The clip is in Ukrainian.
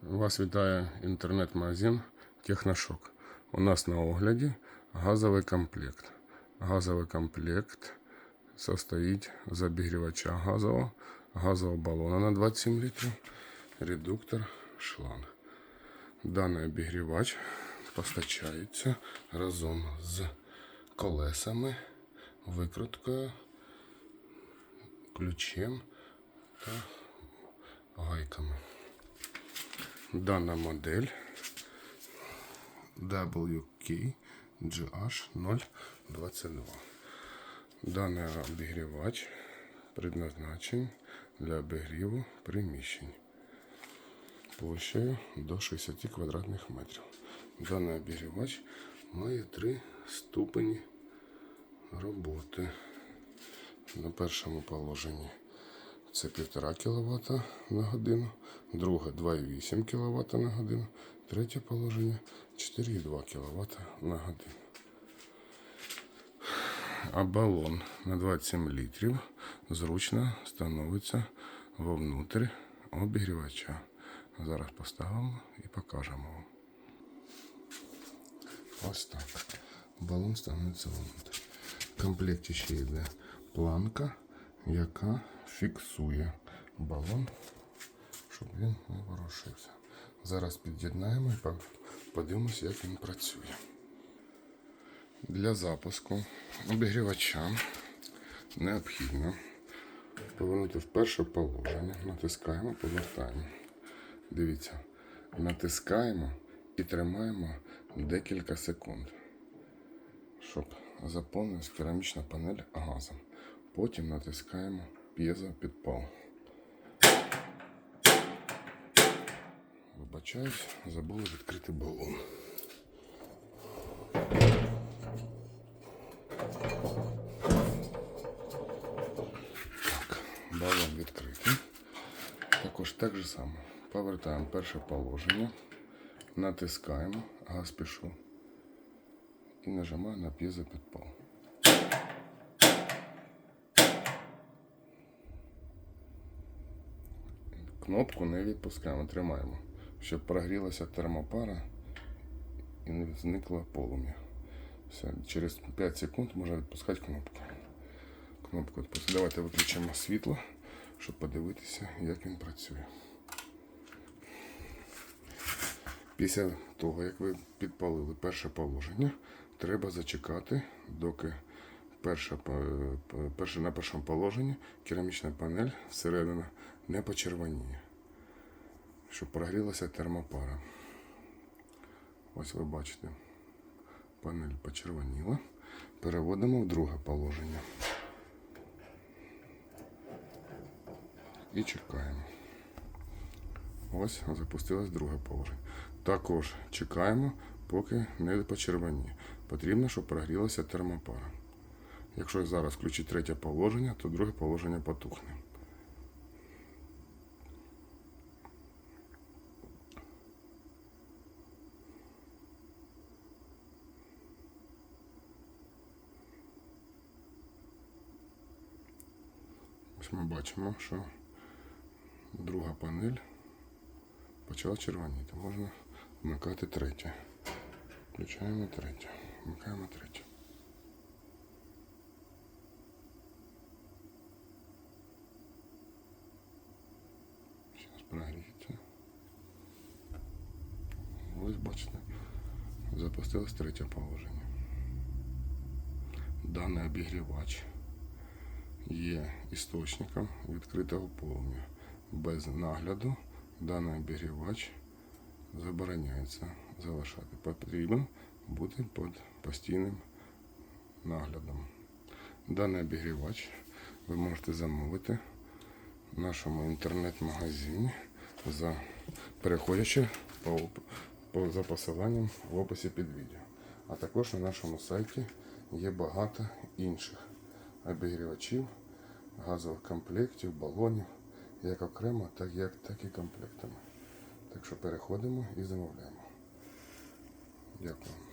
Вас вітає інтернет-магазин Техношок. У нас на огляді газовий комплект. Газовий комплект состоїть з обігрівача газового, газового балона на 27 літрів, редуктор, шланг. Даний обігрівач постачається разом з колесами, викруткою, ключем та гайками. Дана модель WKGH022. Даний обігрівач предназначений для обігріву приміщень площею до 60 квадратних метрів. Даний обігрівач має три ступені роботи. На першому положенні це 1,5 кВт на годину, друге 2,8 кВт на годину, третє положення 4,2 кВт на годину. А балон на 27 літрів зручно становиться вовнутрь обігрівача. Зараз поставимо і покажемо вам. Ось так. Балон становиться вовнутрь. В комплекті ще йде планка, яка фіксує балон, щоб він не ворушився. Зараз під'єднаємо і подивимося, як він працює. Для запуску обігрівача необхідно повернути в перше положення, натискаємо, повертаємо. Дивіться, натискаємо і тримаємо декілька секунд, щоб заповнилась керамічна панель газом. Потім натискаємо п'єзопідпал. Вибачаюсь, забули відкрити балон. Так, балон відкритий. Також так же само. Повертаємо перше положення, натискаємо, газ пішов і нажимаємо на п'єзопідпал. Кнопку не відпускаємо, тримаємо, щоб прогрілася термопара і не зникло полум'я. Все, через 5 секунд можна відпускати кнопку. Кнопку відпустити. Давайте виключимо світло, щоб подивитися, як він працює. Після того, як ви підпалили перше положення, треба зачекати, доки перша, на першому положенні керамічна панель всередину не почервоніє, щоб прогрілася термопара. Ось ви бачите, панель почервоніла. Переводимо в друге положення. І чекаємо. Ось запустилось друге положення. Також чекаємо, поки не почервоніє. Потрібно, щоб прогрілася термопара. Якщо зараз включити третє положення, то друге положення потухне. Ось ми бачимо, що друга панель почала червоніти. Можна вмикати третє. Включаємо третє. Вмикаємо третє. Зараз прогріється. Ось бачите. Запустилось третє положення. Даний обігрівач є істочником відкритого полум'я. Без нагляду даний обігрівач забороняється залишати. Потрібен бути під постійним наглядом. Даний обігрівач ви можете замовити в нашому інтернет-магазині за переходячи по, по за посиланням в описі під відео. А також на нашому сайті є багато інших обігрівачів, газових комплектів, балонів, як окремо, так, як, так і комплектами. Так що переходимо і замовляємо. Дякую.